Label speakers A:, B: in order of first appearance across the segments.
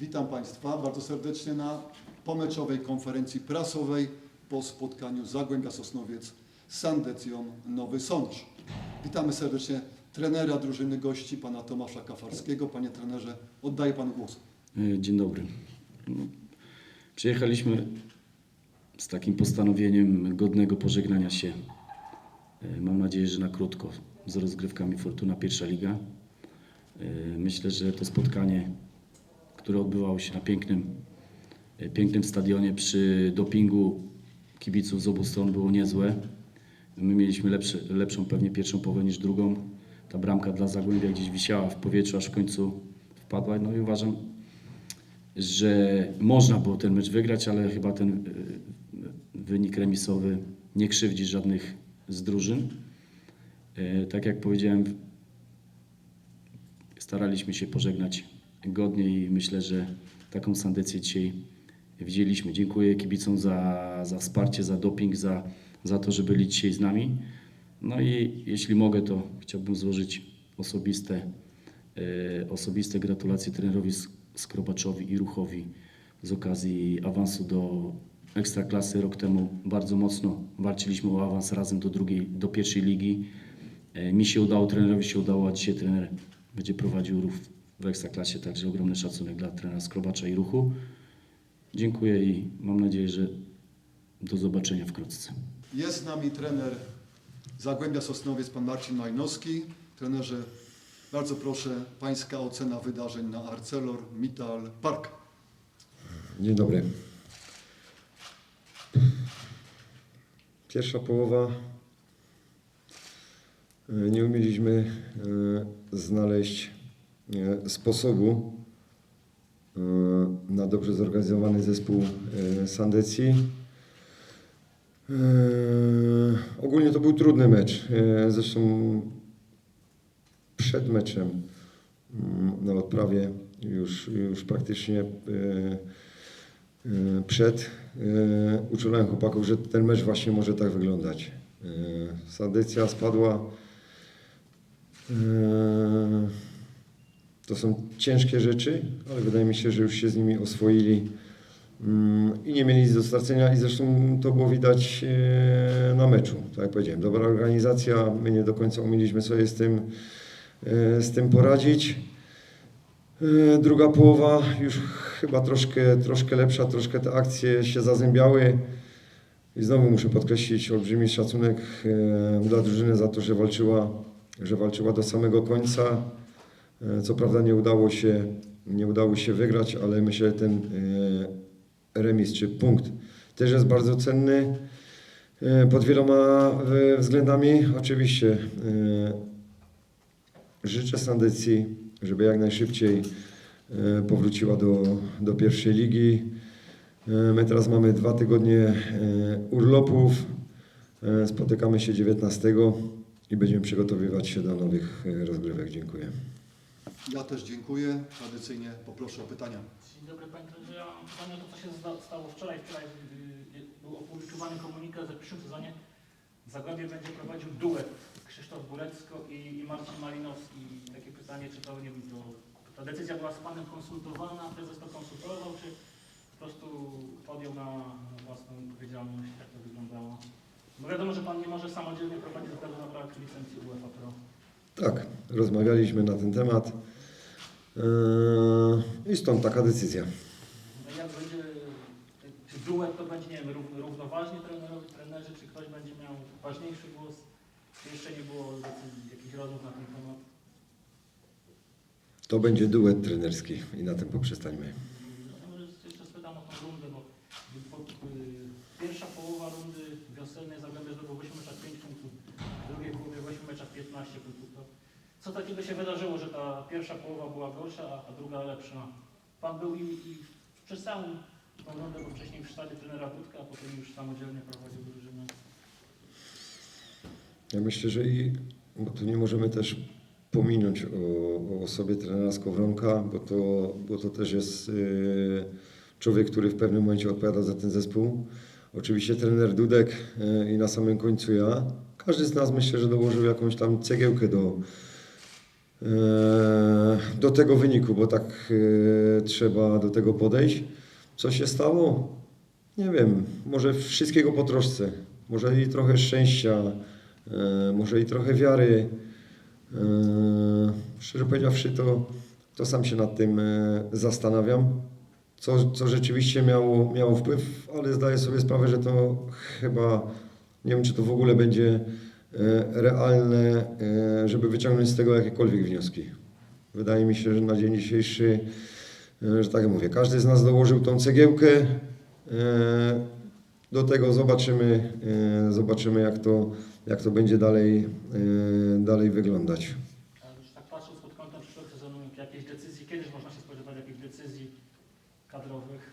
A: Witam Państwa bardzo serdecznie na pomeczowej konferencji prasowej po spotkaniu Zagłębia Sosnowiec z Sandecją Nowy Sącz. Witamy serdecznie trenera drużyny gości, pana Tomasza Kafarskiego. Panie trenerze, oddaję Panu głos.
B: E, Dzień dobry. No, Przyjechaliśmy z takim postanowieniem godnego pożegnania się. E, Mam nadzieję, że na krótko z rozgrywkami Fortuna Pierwsza Liga. E, Myślę, że to spotkanie, które odbywało się na pięknym, e, pięknym stadionie przy dopingu kibiców z obu stron było niezłe. My mieliśmy lepszy, lepszą pewnie pierwszą połowę niż drugą. Ta bramka dla Zagłębia gdzieś wisiała w powietrzu, aż w końcu wpadła. No i uważam, że można było ten mecz wygrać, ale chyba ten y, wynik remisowy nie krzywdzi żadnych z drużyn. E, Tak jak powiedziałem, staraliśmy się pożegnać godnie i myślę, że taką sandecję dzisiaj widzieliśmy. Dziękuję kibicom za, za wsparcie, za doping, za, za to, że byli dzisiaj z nami. No i jeśli mogę, to chciałbym złożyć osobiste, e, osobiste gratulacje trenerowi Sk- Skrobaczowi i Ruchowi z okazji awansu do Ekstraklasy. Rok temu bardzo mocno walczyliśmy o awans razem do drugiej, do pierwszej ligi. E, Mi się udało, trenerowi się udało, a dzisiaj trener będzie prowadził ruch w Ekstraklasie, także ogromny szacunek dla trenera Skrobacza i Ruchu. Dziękuję i mam nadzieję, że do zobaczenia wkrótce.
A: Jest z nami trener Zagłębia Sosnowiec, pan Marcin Majnowski. Trenerze, bardzo proszę, Pańska ocena wydarzeń na Arcelor Mittal Park.
C: Dzień dobry. Pierwsza połowa. e, Nie umieliśmy e, znaleźć sposobu e, na dobrze zorganizowany zespół e, Sandecji. E, Ogólnie to był trudny mecz. E, Zresztą przed meczem mm, na odprawie już, już praktycznie e, e, przed e, uczulałem chłopaków, że ten mecz właśnie może tak wyglądać. E, Sandycja spadła. To są ciężkie rzeczy, ale wydaje mi się, że już się z nimi oswoili mm, i nie mieli nic do stracenia i zresztą to było widać e, na meczu, tak jak powiedziałem. Dobra organizacja, my nie do końca umieliśmy sobie z tym, e, z tym poradzić. E, Druga połowa już chyba troszkę, troszkę lepsza, troszkę te akcje się zazębiały. I znowu muszę podkreślić olbrzymi szacunek dla drużyny za to, że walczyła, że walczyła do samego końca. E, Co prawda nie udało się, nie udało się wygrać, ale myślę, że ten e, remis czy punkt też jest bardzo cenny e, pod wieloma względami. Oczywiście Życzę Sandecji, żeby jak najszybciej powróciła do, do pierwszej ligi. My teraz mamy dwa tygodnie urlopów. Spotykamy się 19 i będziemy przygotowywać się do nowych rozgrywek. Dziękuję.
A: Ja też dziękuję. Tradycyjnie poproszę o pytania.
D: Dzień dobry Panie Trenerze. Ja mam pytanie o to, co się zda- stało wczoraj. Wczoraj y, był opublikowany komunikat, że w przyszłym sezonie Zagłębie będzie prowadził duet Krzysztof Burecko i, i Marcin Malinowski. Takie pytanie, czy to, nie wiem, to, ta decyzja była z Panem konsultowana, prezes to konsultował, czy po prostu podjął na, własną odpowiedzialność, jak to wyglądało? Bo wiadomo, że Pan nie może samodzielnie prowadzić ze względu na brak licencji UEFA Pro.
C: Tak, rozmawialiśmy na ten temat i stąd taka decyzja.
D: No jak będzie, czy duet to będzie, nie wiem, rów- równoważnie trenerzy, czy ktoś będzie miał ważniejszy głos? Czy jeszcze nie było decyzji, jakichś rozmów na ten temat?
C: To będzie duet trenerski i na tym poprzestańmy.
D: No, może jeszcze spytam o tą rundę, bo po, y, pierwsza połowa rundy wiosennej Zagłębie zdobył w 8 meczach 5 punktów, w drugiej połowie w 8 meczach 15 punktów. Co takiego się wydarzyło, że ta pierwsza połowa była gorsza, a, druga lepsza? Pan był i, i przez całą tą rundę, bo wcześniej w sztabie trenera Budka, a potem już samodzielnie prowadził drużynę.
C: Ja myślę, że i bo tu nie możemy też pominąć o, o osobie trenera Skowronka, bo to, bo to też jest y, człowiek, który w pewnym momencie odpowiada za ten zespół. Oczywiście trener Dudek y, i na samym końcu ja. Każdy z nas myślę, że dołożył jakąś tam cegiełkę do, do tego wyniku, bo tak e, trzeba do tego podejść. Co się stało? Nie wiem, może wszystkiego po troszce, może i trochę szczęścia, e, może i trochę wiary. E, szczerze powiedziawszy, to, to sam się nad tym e, zastanawiam, co, co rzeczywiście miało, miało wpływ, ale zdaję sobie sprawę, że to chyba, nie wiem czy to w ogóle będzie e, realne, e, żeby wyciągnąć z tego jakiekolwiek wnioski. Wydaje mi się, że na dzień dzisiejszy, e, że tak mówię, każdy z nas dołożył tą cegiełkę. E, Do tego zobaczymy, e, zobaczymy jak to, jak to będzie dalej, e, dalej wyglądać.
D: Ale już tak patrząc pod kątem przyszłego sezonu, jakieś decyzji, kiedyś można się spodziewać jakichś decyzji kadrowych?
C: Mm,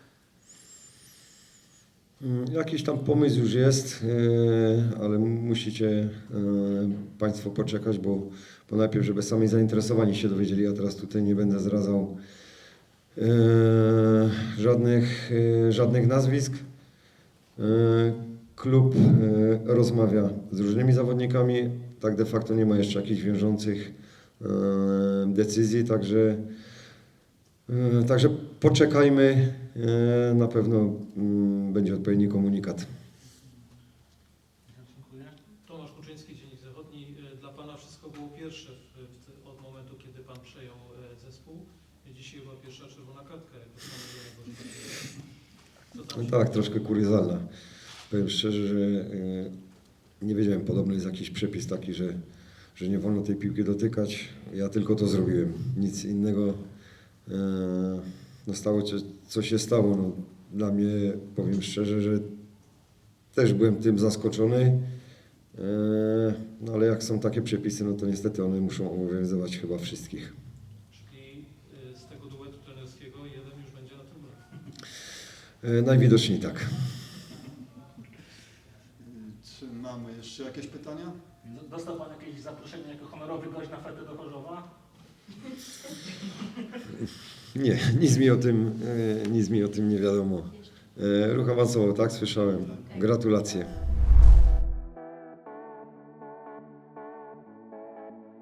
C: Jakiś tam pomysł już jest, e, ale musicie e, Państwo poczekać, bo, bo najpierw, żeby sami zainteresowani się dowiedzieli, ja teraz tutaj nie będę zdradzał e, żadnych, żadnych nazwisk. Klub rozmawia z różnymi zawodnikami, tak de facto nie ma jeszcze jakichś wiążących decyzji, także Także poczekajmy, e, na pewno mm, będzie odpowiedni komunikat.
D: Dziękuję.
E: Tomasz Kuczyński, Dziennik Zachodni. E, Dla Pana wszystko było pierwsze w, od momentu, kiedy Pan przejął e, zespół. Dzisiaj była pierwsza czerwona kartka jako tam
C: No tak, troszkę kuriozalna. Powiem szczerze, że e, nie wiedziałem, podobno jest jakiś przepis taki, że, że nie wolno tej piłki dotykać. Ja tylko to zrobiłem, nic innego. E, No stało się, co się stało. No, dla mnie, powiem szczerze, że też byłem tym zaskoczony. E, No ale jak są takie przepisy, no to niestety one muszą obowiązywać chyba wszystkich.
E: Czyli e, z tego duetu trenerskiego jeden już będzie na trybunach.
C: Najwidoczniej tak.
A: Czy mamy jeszcze jakieś pytania?
D: Dostał Pan jakieś zaproszenie jako honorowy gość na fetę do Chorzowa?
C: Nie, nic mi o tym, e, nic mi o tym nie wiadomo. E, Ruch awansował, tak, słyszałem. Gratulacje.